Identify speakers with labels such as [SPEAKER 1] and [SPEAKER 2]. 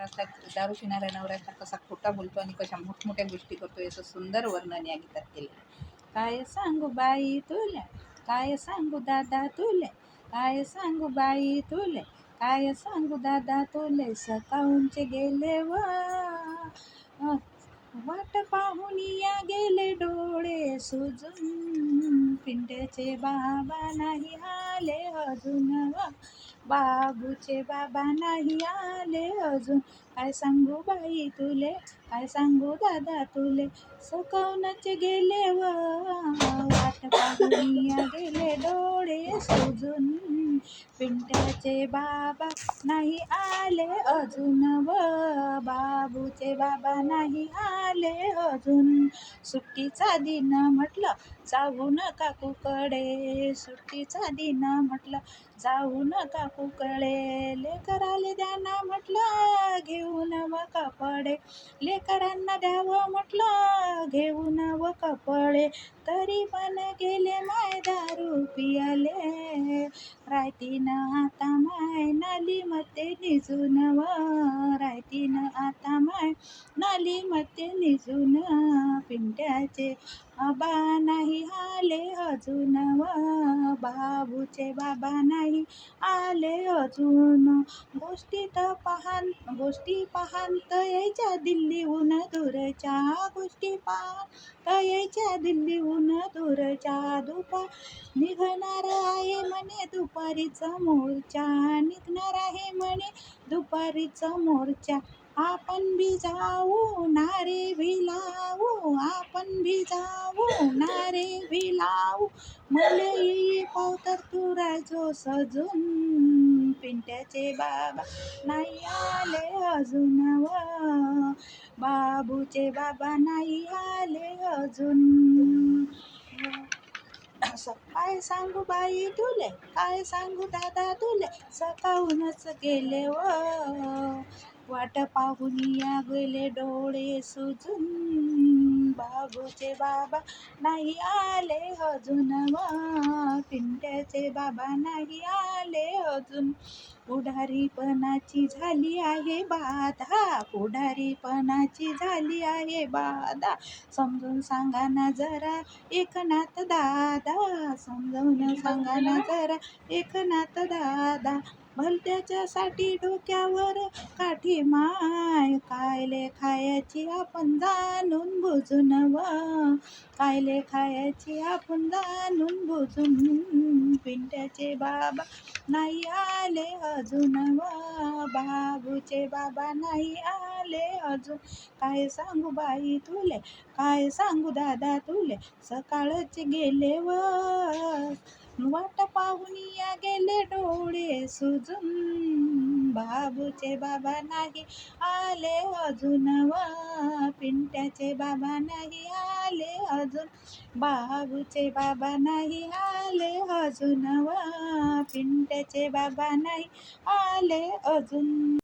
[SPEAKER 1] असा दारू पिणाऱ्या नवऱ्याचा कसा खोटा बोलतो आणि कशा मोठमोठ्या गोष्टी करतो याचं सुंदर वर्णन या गीतात केलं काय सांगू बाई तुला? काय सांगू दादा तुले? काय सांगू बाई तुले? काय सांगू दादा तुले? सकाऊनचे गेले व वाट पाहून या गेले डोळे सुजून. पिंड्याचे बाबा नाही हा आले अजून. व बाबूचे बाबा नाही आले अजून. काय सांगू बाई तुले? काय सांगू दादा तुले? सकाळूनच गेले व वाट पाहुनिया गेले डोळे सुजून. पिंट्याचे बाबा नाही आले अजून व बाबूचे बाबा नाही आले अजून. सुट्टीचा दिन म्हटलं जाऊ नका कुकडे. सुट्टीचा दिन म्हटलं जाऊ नका कुकडे. लेकराले द्याना म्हटलं घेऊन व कपडे. लेकरांना द्यावं म्हटलं घेऊन व कपडे. तरी पण गेले माय दारू पियाले. रायतीनं आता माय नाली मते निजून व मते निजून पिंट्याचे बाबा नाही आले अजून व बाबूचे बाबा नाही आले अजून. गोष्टी तर पाहान गोष्टी पाहान तर यायच्या दिल्लीहून दूरच्या गोष्टी पहान तर यायच्या दिल्लीहून दूरच्या. दुपा निघणार आहे म्हणे दुपारीचा मोर्चा निघणार आहे म्हणे दुपारीचा मोर्चा. आपण भी जाऊ नारे भी लावू. आपण भी जाऊ नारे भी लावू. मले ये पावतर तू राजो सजून. पिंट्याचे बाबा नाही आले अजून व. बाबूचे बाबा नाही आले अजून. असं काय सांगू बाई तुले? काय सांगू दादा तुले? सकाळूनच गेले व वाट पाहून या गेले डोळे सुजून. बाबूचे बाबा नाही आले अजून वा त्याचे बाबा नाही आले अजून. पुढारीपणाची झाली आहे बाधा. पुढारीपणाची झाली आहे बाधा. समजून सांगा ना जरा एकनाथ दादा. समजावून सांगा ना जरा एकनाथ दादा. भलत्याच्यासाठी डोक्यावर काठी माय. कायले खायची आपण जाणून बुजून व. कायले खायची आपण जाणून बुजून. पिंट्याचे बाबा नाही आले अजून व. बाबूचे बाबा नाही आले अजून. काय सांगू बाई तुले? काय सांगू दादा तुले? सकाळच गेले व. वाट पाहून या गेले डोळे सुजून. बाबूचे बाबा नाही आले अजून वा पिंट्याचे बाबा नाही आले अजून. बाबूचे बाबा नाही आले अजून वा पिंट्याचे बाबा नाही आले अजून.